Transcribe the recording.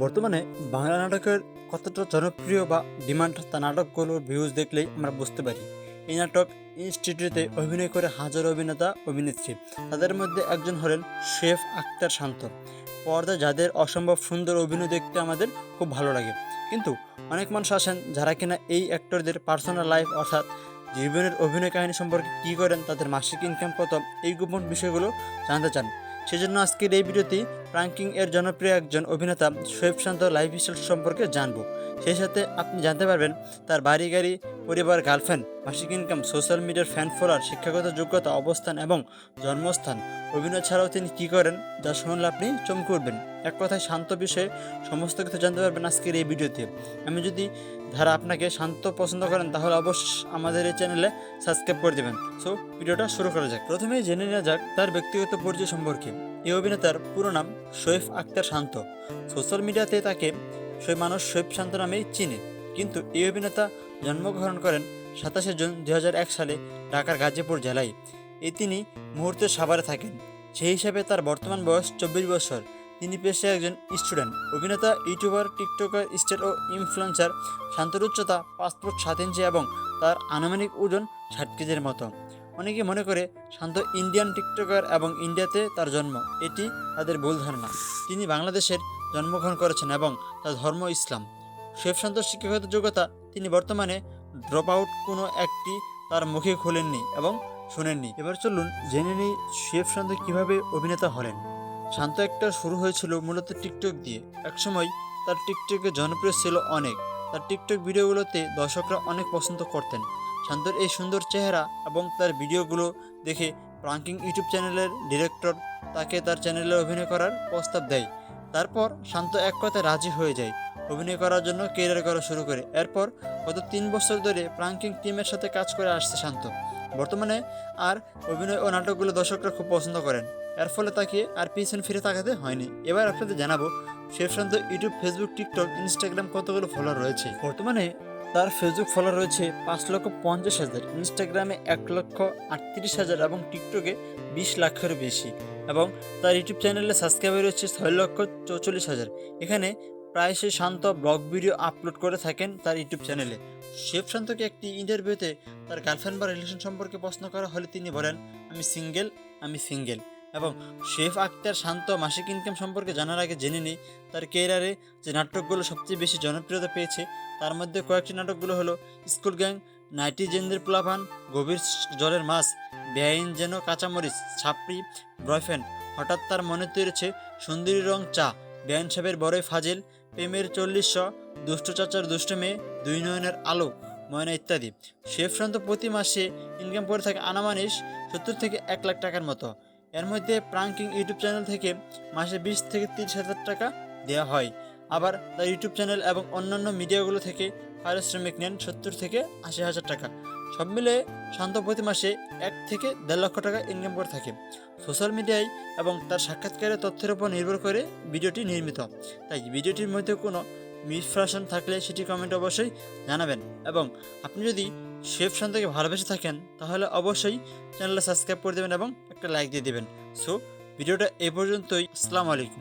বর্তমানে বাংলা নাটকের কতটা জনপ্রিয় বা ডিমান্ড তা নাটকগুলোর ভিউজ দেখলেই আমরা বুঝতে পারি। এই নাটক ইনস্টিটিউটে অভিনয় করে হাজার অভিনেতা, অভিনেত্রী। তাদের মধ্যে একজন হলেন শেফ আক্তার শান্ত। পর্দা যাদের অসম্ভব সুন্দর অভিনয় দেখতে আমাদের খুব ভালো লাগে। কিন্তু অনেক মানুষ আসেন যারা কিনা এই অ্যাক্টরদের পার্সোনাল লাইফ অর্থাৎ জীবনের অভিনয় কাহিনী সম্পর্কে কি করেন, তাদের মাসিক ইনকাম কত, এই গোপন বিষয়গুলো জানতে চান। সেজন্য আজকের এই ভিডিওতে প্রাঙ্কিং এর জনপ্রিয় একজন অভিনেতা শোয়েব শান্ত লাইফ স্টাইল সম্পর্কে জানব। সেই সাথে আপনি জানতে পারবেন তার বাড়ি, গাড়ি, পরিবার গার্লফ্রেন্ড মাসিক ইনকাম সোশ্যাল মিডিয়ার ফ্যান ফলোয়ার শিক্ষাগত যোগ্যতা, অবস্থান এবং জন্মস্থান। অভিনয় ছাড়াও তিনি কী করেন যা শুনলে আপনি চমকে উঠবেন। এক কথায় শান্ত বিষয়ে সমস্ত কিছু জানতে পারবেন আজকের এই ভিডিওতে। আমি যদি যারা আপনাকে শান্ত পছন্দ করেন, তাহলে অবশ্যই আমাদের এই চ্যানেলে সাবস্ক্রাইব করে দেবেন। সো ভিডিওটা শুরু করা যাক। প্রথমেই জেনে নেওয়া যাক তার ব্যক্তিগত পরিচয় সম্পর্কে। এই অভিনেতার পুরো নাম শোয়েফ আক্তার শান্ত। সোশ্যাল মিডিয়াতে তাকে শোয়েব মানুষ শোয়েব শান্ত নামেই চিনে। কিন্তু এই অভিনেতা জন্মগ্রহণ করেন সাতাশে জুন দু হাজার এক সালে ঢাকার গাজীপুর জেলায়। এ তিনি মুহূর্তে সাভারে থাকেন। সেই হিসাবে তার বর্তমান বয়স চব্বিশ বছর। তিনি পেশায় একজন স্টুডেন্ট। অভিনেতা, ইউটিউবার, টিকটকার, স্টেট ও ইনফ্লুয়েন্সার। শান্তর উচ্চতা ফুট সাত ইঞ্চি এবং তার আনুমানিক ওজন ষাট কেজির মতো। অনেকে মনে করে শান্ত ইন্ডিয়ান টিকটকার এবং ইন্ডিয়াতে তার জন্ম। এটি তাদের ভুল ধারণা। তিনি বাংলাদেশের জন্মগ্রহণ করেছেন এবং তার ধর্ম ইসলাম। শেফ শান্তর শিক্ষাগত যোগ্যতা তিনি বর্তমানে ড্রপ আউট কোনো একটি তার মুখে খোলেননি এবং শোনেননি। এবার চলুন জেনে নিই শেফ শান্ত কীভাবে অভিনেতা হলেন। শান্ত একটা শুরু হয়েছিল মূলত টিকটক দিয়ে। একসময় তার টিকটকে জনপ্রিয় ছিল অনেক। তার টিকটক ভিডিওগুলোতে দর্শকরা অনেক পছন্দ করতেন। শান্তর এই সুন্দর চেহারা এবং তার ভিডিওগুলো দেখে প্রাঙ্কিং ইউটিউব চ্যানেলের ডিরেক্টর তাকে তার চ্যানেলে অভিনয় করার প্রস্তাব দেয়। তারপর শান্ত এক কথায় রাজি হয়ে যায়। অভিনয় করার জন্য কেরিয়ার করা শুরু করে। এরপর গত তিন বছর ধরে প্রাঙ্কিং টিমের সাথে কাজ করে আসছে শান্ত। বর্তমানে আর অভিনয় ও নাটকগুলো দর্শকরা খুব পছন্দ করেন। এর ফলে তাকে আর পিছন ফিরে তাকাতে হয়নি। এবার আপনাদের জানাব, chef Shanto YouTube, Facebook, TikTok, Instagram কতগুলো ফলোয়ার রয়েছে? বর্তমানে তার ফেসবুক ফলোয়ার রয়েছে পাঁচ লক্ষ পঞ্চাশ হাজার ইনস্টাগ্রামে এক লক্ষ আটত্রিশ হাজার এবং টিকটকে বিশ লাখেরও বেশি এবং তার ইউটিউব চ্যানেলে সাবস্ক্রাইবার রয়েছে ছয় লক্ষ চৌচল্লিশ হাজার। এখানে প্রায় সে শান্ত ব্লগ ভিডিও আপলোড করে থাকেন তার ইউটিউব চ্যানেলে শেফ শান্তকে একটি ইন্টারভিউতে তার গার্লফ্রেন্ড বা রিলেশন সম্পর্কে প্রশ্ন করা হলে তিনি বলেন, আমি সিঙ্গেল আমি সিঙ্গেল এবং শেফ আক্তার শান্ত মাসিক ইনকাম সম্পর্কে জানার আগে জেনে নিই, তার কেরিয়ারে যে নাটকগুলো সবচেয়ে বেশি জনপ্রিয়তা পেয়েছে, তার মধ্যে কয়েকটি নাটকগুলো হলো স্কুল গ্যাং, নাইটি জেন্দের প্লাভান, গভীর জলের মাছ, বেআইন যেন কাঁচামরিচ, ছাপড়ি, বয়ফ্রেন্ড। হঠাৎ তার মনে তৈরেছে, সুন্দরী রং চা, বেআইন সাহেবের বড়ই ফাজিল, প্রেমের চল্লিশশো দুষ্ট চাচার দুষ্ট মেয়ে, দুই নয়নের আলো, ময়না ইত্যাদি। শেফ শান্ত প্রতি মাসে ইনকাম করে থাকে আনামানিস সত্তর থেকে এক লাখ টাকার মতো। এর মধ্যে প্রাঙ্কিং ইউটিউব চ্যানেল থেকে মাসে বিশ থেকে তিরিশ হাজার টাকা দেওয়া হয়। আবার তার ইউটিউব চ্যানেল এবং অন্যান্য মিডিয়াগুলো থেকে পারিশ্রমিক নেন সত্তর থেকে আশি হাজার টাকা। সব মিলে শান্ত প্রতি মাসে এক থেকে দেড় লক্ষ টাকা ইনকাম করে থাকে। সোশ্যাল মিডিয়ায় এবং তার সাক্ষাৎকারের তথ্যের উপর নির্ভর করে ভিডিওটি নির্মিত। তাই ভিডিওটির মধ্যে কোনো মিসফ্রাশন থাকলে সেটি কমেন্ট অবশ্যই জানাবেন। এবং আপনি যদি শেফ শান্তকে ভালোবেসে থাকেন, তাহলে অবশ্যই চ্যানেলটা সাবস্ক্রাইব করে দেবেন এবং একটা লাইক দিয়ে দেবেন। সো ভিডিওটা এ পর্যন্তই। আসসালামু আলাইকুম।